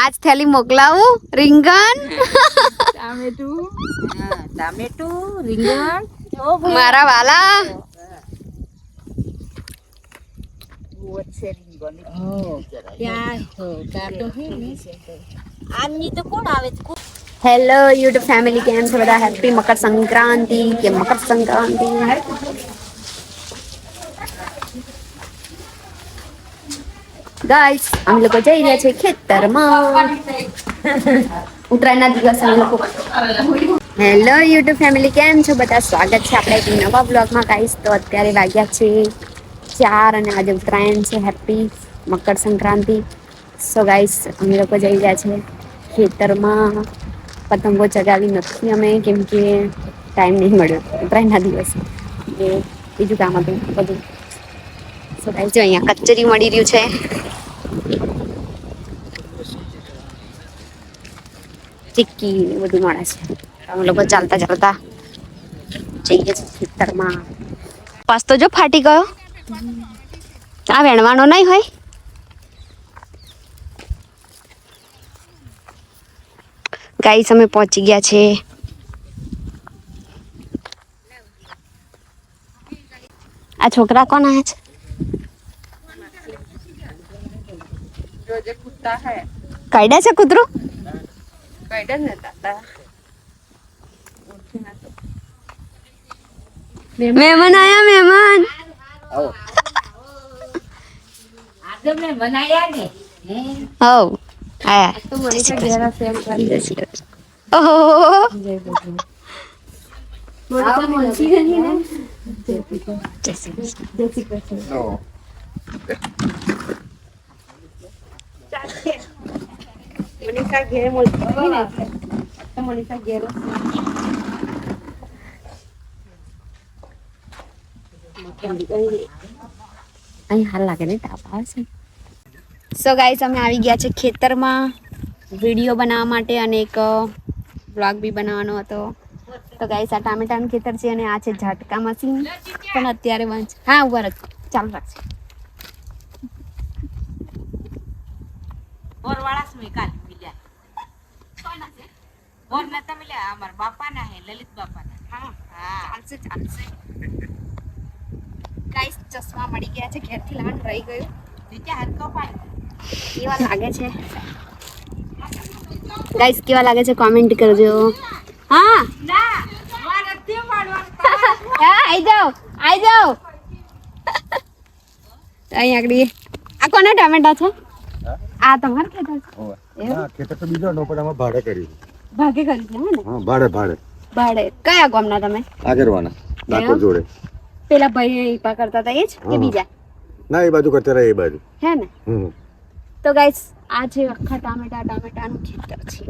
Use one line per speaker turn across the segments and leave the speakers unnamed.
પાંચ થેલી મોકલાવું રીંગણ
ટામેટું હા ટામેટું રીંગણ ઓ ભાઈ
મારા વાલા
ત્યાં કાંટો હે ને આની તો કોણ આવે છે કોણ?
હેલો યુટ્યુબ ફેમિલી કેમ છે બધા હેપી મકર સંક્રાંતિ કે મકર સંક્રાંતિ ગાઈસ, અમે લોકો જઈ રહ્યા છે ખેતરમાં. ઉત્તરાયણના દિવસે અમે લોકો હેલો યુટ્યુબ ફેમિલી કેમ છો? બધા સ્વાગત છે આપણે એક નવા બ્લોગમાં ગાઈસ, તો અત્યારે વાગ્યા છે ચાર અને આજે ઉત્તરાયણ છે. Happy Makar Sankranti. So guys, અમે લોકો જઈ રહ્યા છે ખેતરમાં. પતંગો ચગાવી નથી અમે, કેમ કે ટાઈમ નહીં મળ્યો ઉત્તરાયણના દિવસે. બીજું કામ હતું બધું. સો ગાઈસ, જો અહીંયા કચેરી મળી રહ્યું છે. ચીક્કી ને બધું મળે છે. અમે લોકો ચાલતા ચાલતા જઈએ છીએ ખેતરમાં. પાસ તો જો ફાટી ગયો. આ વેણવાનો નહીં હોય? ગાઈસ, અમે પહોંચી ગયા છે. આ છોકરા કોણ આયા છે?
રોજે કૂદતા હે
કાઢ્યા છે કૂતરું?
કાઢે ને તાતા
મહેમાન આયા મહેમાન.
આજે મેં બનાયા ને? હે?
હવ આયા.
તો મનીષા ઘેરા સેમ કરી
ઓહો. જય શ્રી કૃષ્ણ
મનીષા ઘેર મળતી મનીષા ઘેર
અહીં હાલ લાગે ને તાપ આવે સો ગાઈસ અમે આવી ગયા છે ખેતરમાં. વીડિયો બનાવવા માટે અને એક બ્લોગ બી બનાવવાનો હતો. તો ગાઈસ આ ટામેટાનું ખેતર છે અને આ છે ઝાટકા મશીન. પણ અત્યારે બંધ હા ઊભા રાખ ચાલુ રાખશે
ઓરવાળા સમય કાલ મિલ્યા ઓર નતા મિલ્યા અમાર બાપાના હે લલિત બાપાના હા હા
ચાલશે ચાલશે ગાઈસ ચશ્મા મળી ગયા છે ઘેરથી લાવવાનું રહી ગયું
નીચે હાથ કપાય
કેવા લાગે છે ગાઈસ કેવા લાગે છે કોમેન્ટ કરજો હા
ના વાર અત્ય પાડવાનું
હા આઈ જાઓ આઈ જાઓ અહીં આગળ આ કોના ટામેટા છે આ તમારા ખેતર છે એવું?
હા ખેતર તો બીજો નો પણ અમે ભાડે કર્યું
ભાગે કરી છે ને?
હા ભાડે ભાડે.
ભાડે. કયા ગામના તમે?
આગરવાના ડાકોર જોડે.
પેલા ભાઈ કરતા હતા એ જ કે બીજા?
ના એ બાજુ કરતા રહે એ બાજુ.
હે ને? તો ગાઈસ આ છે આખા ટામેટા ટામેટાનું ખેતર છે.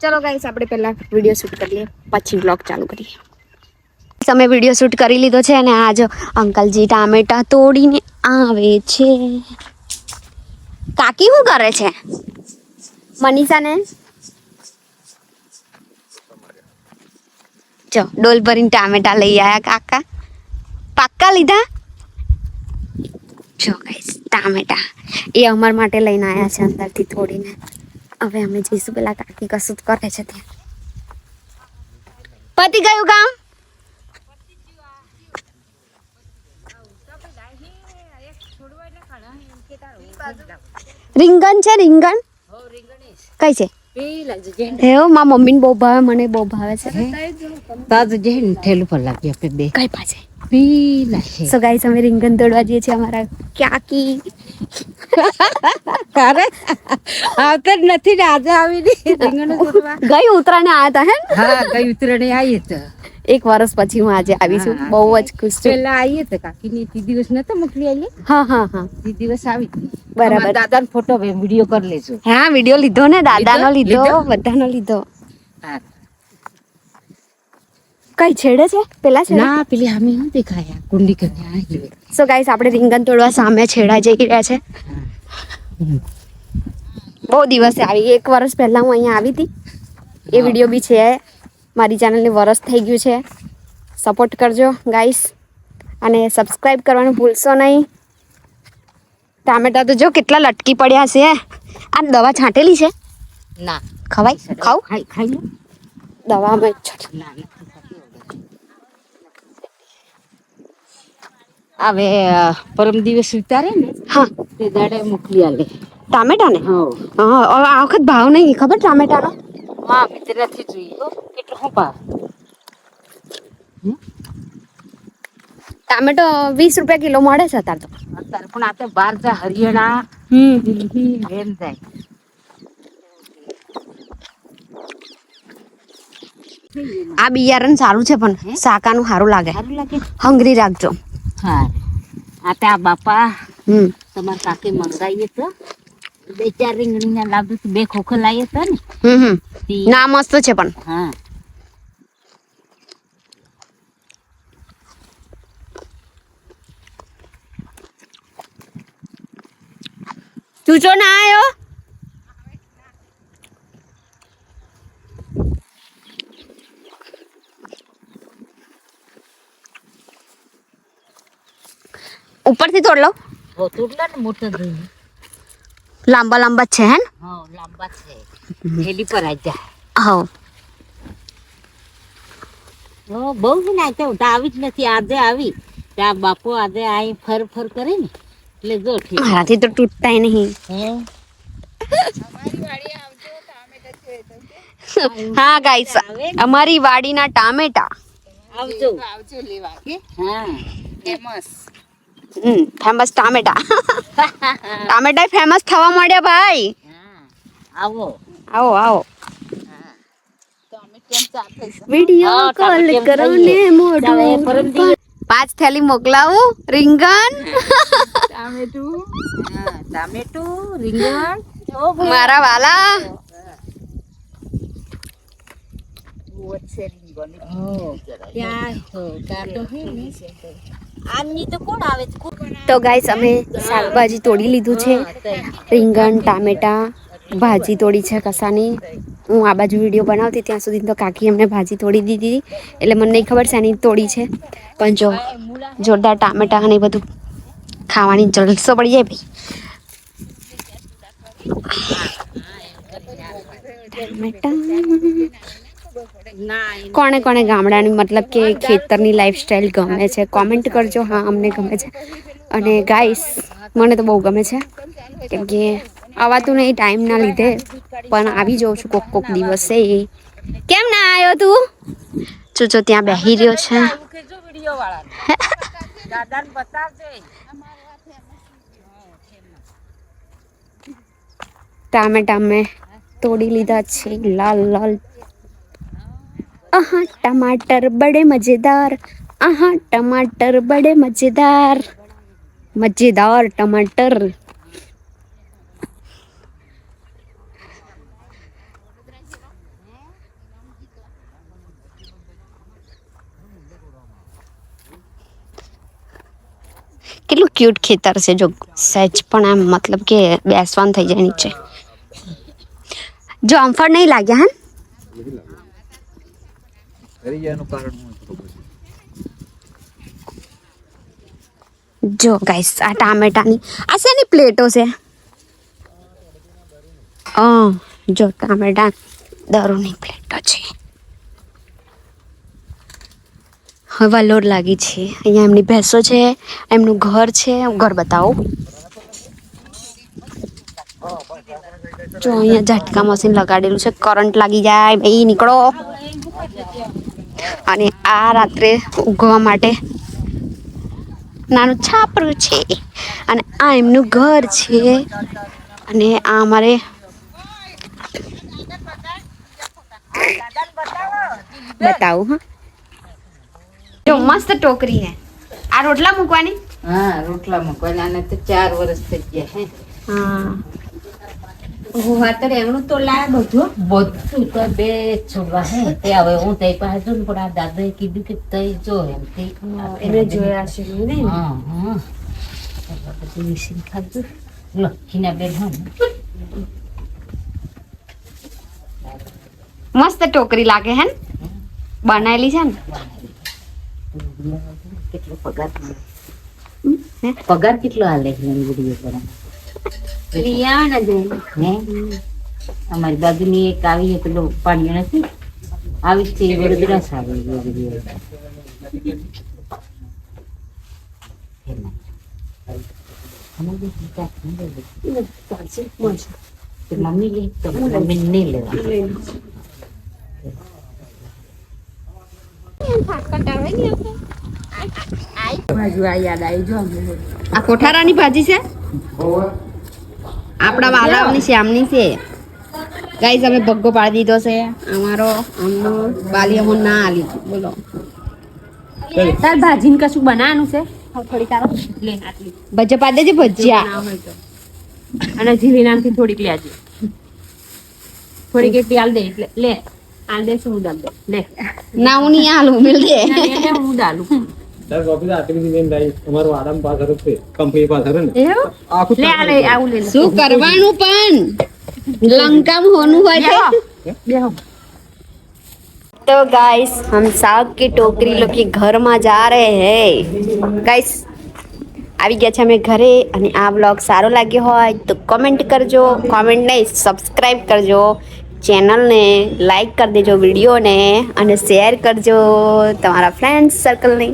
ચલો ગાઈસ આપણે પહેલા વીડિયો શૂટ કરી લઈએ પછી બ્લોગ ચાલુ કરીએ. તમે વીડિયો શૂટ કરી લીધો છે અને આ જો અંકલજી ટામેટા તોડીને આવે છે. કાકી શું કરે છે? મનીષાને. જો ડોલ ભરીને ટામેટા લઈ આયા કાકા. પાક્કા લીધા? જો ગાઈસ ટામેટા. એ અમાર માટે લઈને આવ્યા છે અંદરથી થોડીને હવે અમે જઈશું પેલા કાકી કશું જ કરે છે ત્યાં. પતી ગયું કામ? રીંગણ છે રીંગણ? કઈ છે? એવો મા મમ્મીને બહુ ભાવે મને બહુ ભાવે છે.
તાજ જે ઠેલું પર લાગી આપણે બે.
કઈ પાસે
પીલા છે.
સો ગાઈસ અમે રીંગણ તોડવા જઈએ છીએ અમારા ક્યાકી.
અરે આવતા નથી ને આજે આવી રીંગણ
ગઈ ઉતરાને આવ્યા હતા હે?
હા ગઈ ઉતરણે આવી તો.
એક વર્ષ પછી હું આજે આવી છું. બહુ જ ખુશ છું.
પેલા આવી તો કાકી ની તે દિવસ નતો મોકલી આલી
હા હા હા.
તે દિવસ આવી.
બરાબર.
દાદા ફોટો વીડિયો કરી લેજો.
હા વીડિયો લીધો ને દાદાનો
લીધો?
બધાનો લીધો. કઈ છેડે છે? પેલા છે
ના પેલી અમે હું દેખાયા? કુંડી કરીને
સો ગાઈસ આપણે રીંગણ તોડવા સામે છેડા જઈ રહ્યા છે. બહુ દિવસે આવી. એક વર્ષ પહેલા હું અહીંયા આવી હતી. એ વીડિયો બી છે. મારી ચેનલને વરસ થઈ ગયું છે. સપોર્ટ કરજો ગાઈસ અને સબસ્ક્રાઈબ કરવાનું ભૂલશો નહીં. ટામેટા તો જો કેટલા લટકી પડ્યા છે. આ દવા છાંટેલી છે?
ના.
ખવાય? ખાવ?
ખાઈ ખાઈ
દવા
ના હવે. પરમ દિવસ ઉતારે ને
હા.
તે દાડે મોકલી આલે.
ટામેટા ને
હા
હા આ વખત ભાવ નહીં ખબર ટામેટાનો?
માં ભીતર નથી જોઈ હો કેટલો હું ભાવ
ટામેટો વીસ રૂપિયા કિલો મળે છે અત્યારે તો.
અત્યારે પણ આ તો બહાર જાય હરિયાણા
હમ.
દિલ્હી એમ જાય.
આ બિયારણ સારું છે પણ શાકાનું સારું લાગે.
સારું લાગે?
હંગરી રાખજો.
હા આ ત્યાં બાપા
હમ.
તમારા કાકી મંગાવીએ તો બે ચાર રીંગણીના લાડુ બે ખોખો લાવ્યા હતા ને.
હમ હમ. ના મસ્ત છે પણ.
હા.
ચૂચો ના આવ્યો ઉપરથી તોડ લો.
હો ને મોટો
લાંબા લાંબા જ છે હે ને
હા લાંબા છે થેલી પર આવી જાય
હા
હો બહુ જ ના તો ઉઠા આવી જ નથી આજે આવી ત્યાં બાપુ આજે આવી ફર ફર કરે ને એટલે જો ઠીક
મારાથી તો તૂટતાય નહીં
હે
હા ગાઈસ અમારી વાડીના ટામેટા.
આવજો. હા.
હમ ફેમસ ટામેટા. ટામેટા ફેમસ થવા માંડ્યા ભાઈ.
આવો.
આવો આવો. વિડિયો કોલ કરો ને મોઢું પાંચ થેલી મોકલાવું રીંગણ.
હા ટામેટું રીંગણ.
મારા વાલા.
ત્યાં હે ને. તો
ગાઈસ અમે શાકભાજી તોડી લીધું છે. રીંગણ, ટામેટા, ભાજી તોડી છે કસાની. હું આ બાજુ વીડિયો બનાવતી ત્યાં સુધી તો કાકી અમને ભાજી તોડી દીધી. એટલે મને નહીં ખબર એની તોડી છે. પણ જો, જોરદાર ટામેટા અને બધું ખાવાની જલસો પડી જાય ભાઈ. ટામેટા. કોણે કોણે ગામડાની મતલબ કે ખેતરની લાઈફસ્ટાઈલ ગમે છે? કોમેન્ટ કરજો. હા, અમને ગમે છે. અને ગાઈસ મને તો બહુ ગમે છે. કેમ કે આવાતું નહીં ટાઈમના લીધે. પણ આવી જાઉં છું કોક કોક દિવસે. કેમ ના આવ્યો તું? જો જો, ત્યાં બેહી રહ્યો છે.
ટામે વીડિયો વાળાને દાદાને બતાવજે
ટામેટા મેં તોડી લીધા છે. લાલ લાલ આહા ટમાટર બડે મજેદાર આહા ટમાટર બડે મજેદાર મજેદાર ટમાટર કેટલું ક્યુટ ખેતર છે જો સહેજ પણ આમ મતલબ કે બેસવાનું થઈ જાય નીચે જો અમફળ નહીં લાગ્યા હા જો ગાઈસ આ ટામેટાની, આ શેની પ્લેટો છે? અ જો ટામેટા દારૂની પ્લેટો છે. હવા વાલોર લાગી છે. અહીંયા એમની ભેંસો છે, એમનું ઘર છે. હું ઘર બતાવું. જો અહીંયા ઝટકા મશીન લગાડેલું છે. કરંટ લાગી જાય ભાઈ નીકળો. અને આ રાત્રે ઉગવા માટે નાનું છાપરું છે. અને આ એમનું ઘર છે. અને આ અમારે બતાવું હા? જો મસ્ત ટોકરી હે આ રોટલા મૂકવાની?
હા રોટલા મૂકવાના અને તો ચાર વર્ષ થઈ ગયા હે.
હા.
હું અત્યારે એમનું તો લાય બધું. બધું તો બે છોડવા હે તે હવે હું તઈ પાસે જો ને પણ આ દાદાએ કીધું કે તઈ જો એમ તે
એને જોયા છે ને?
હા હા. બધું વિસીને ખાધું. લખીને બેન હા
મસ્ત ટોકરી લાગે હે ને? બનાવેલી છે ને?
કેટલો પગાર? પગાર કેટલો હાલે
જઈને
હે અમારી બાજુની એક આવી પેલો પાણી નથી? આવી છે એ વડોદરા સારી મમ્મી તો મમ્મી નહીં લેવા.
આ કોઠારાની ભાજી છે? આપણા વાલાઓની શ્યામની છે. ગાઈઝ અમે ભગ્ગો પાડી દીધો છે. અમારો અમનો બાલી અમો ના આલી બોલો.
તાર ભાજીને કશું બનાવવાનું છે? થોડી તારો લે આટલી
ભજીયા પાડી દેજે ભજીયા
હોય તો. અને જીવી નામથી થોડીક લેજે થોડીક એટલી આલ દે એટલે લે આલ દે શું દાલ દે. લે.
ના હું નહીં આલું મિલ દે.
હું લે, લે, હું દાલું
દસ ઓફિસ આટલી બધી લઈને લાવી. અમારું આરામ પાછળ જ છે કંપની પાછળ છે ને
એવું
આખું
લે આ લે આવું લે લે.
શું કરવાનું પણ લંકામાં હોનું હોય છે
બેહો
तो गाइस हम साग की टोकरी लोग के घर में जा रहे हैं गाइस આવી ગયા છે અમે ઘરે અને આ બ્લોગ સારો લાગ્યો હોય તો કમેન્ટ કરજો કોમેન્ટ નહીં સબસ્ક્રાઈબ કરજો ચેનલને લાઈક કરી દેજો વિડીયોને અને શેર કરજો તમારા ફ્રેન્ડ્સ સર્કલને